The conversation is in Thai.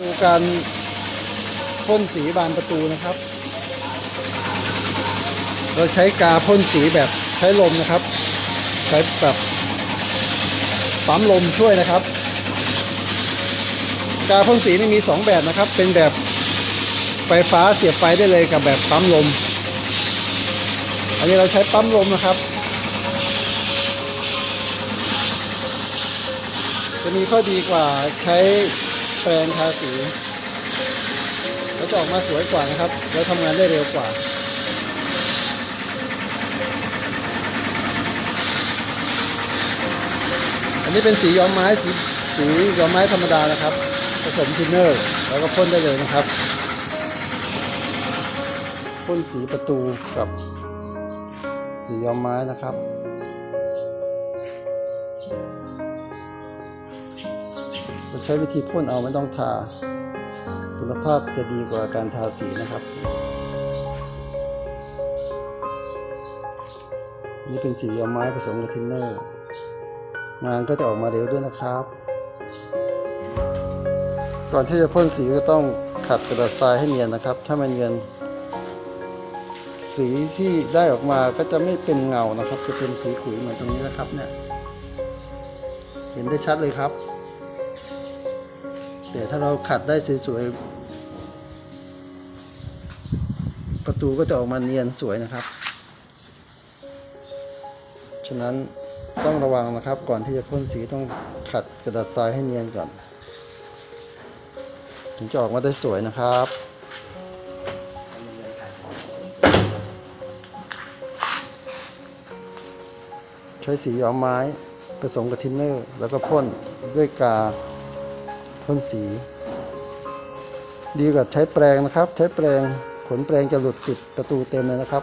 ดูการพ่นสีบานประตูนะครับ เราใช้กาพ่นสีแบบใช้ลมนะครับ ใช้แบบปั๊มลมช่วยนะครับ กาพ่นสีนี่มีสองแบบนะครับ เป็นแบบไฟฟ้าเสียบไฟได้เลยกับแบบปั๊มลม อันนี้เราใช้ปั๊มลมนะครับ จะมีข้อดีกว่าใช้ แปรงทาสีแล้วจะออกมาสวยกว่านะครับ แล้วทำงานได้เร็วกว่าอันนี้เป็นสีย้อมไม้สีสีย้อมไม้ธรรมดานะครับ ผสมทินเนอร์ แล้วก็พ่นได้เลยนะครับพ่นสีประตูกับสีย้อมไม้นะครับ เราใช้วิธีพ่นเอาไม่ต้องทา คุณภาพจะดีกว่าการทาสีนะครับ นี่เป็นสีย้อมไม้ผสมกับทินเนอร์ งานก็จะออกมาเร็วด้วยนะครับ ก่อนที่จะพ่นสีก็ต้องขัดกระดาษทรายให้เนียนนะครับ ถ้ามันเนียนสีที่ได้ออกมาก็จะไม่เป็นเงานะครับ จะเป็นสีขุยเหมือนตรงนี้นะครับเนี่ย เห็นได้ชัดเลยครับ แต่ถ้าเราขัดได้สวยๆ ประตูก็จะออกมาเนียนสวยนะครับ ฉะนั้นต้องระวังนะครับ ก่อนที่จะพ่นสีต้องขัดกระดาษทรายให้เนียนก่อน ถึงจะออกมาได้สวยนะครับใช้สีย้อมไม้ผสมกับทินเนอร์ แล้วก็พ่นด้วยกา พ่นสี ดีกว่าใช้แปรงนะครับ ใช้แปรงขนแปรงจะหลุดติดประตูเต็มเลยนะครับ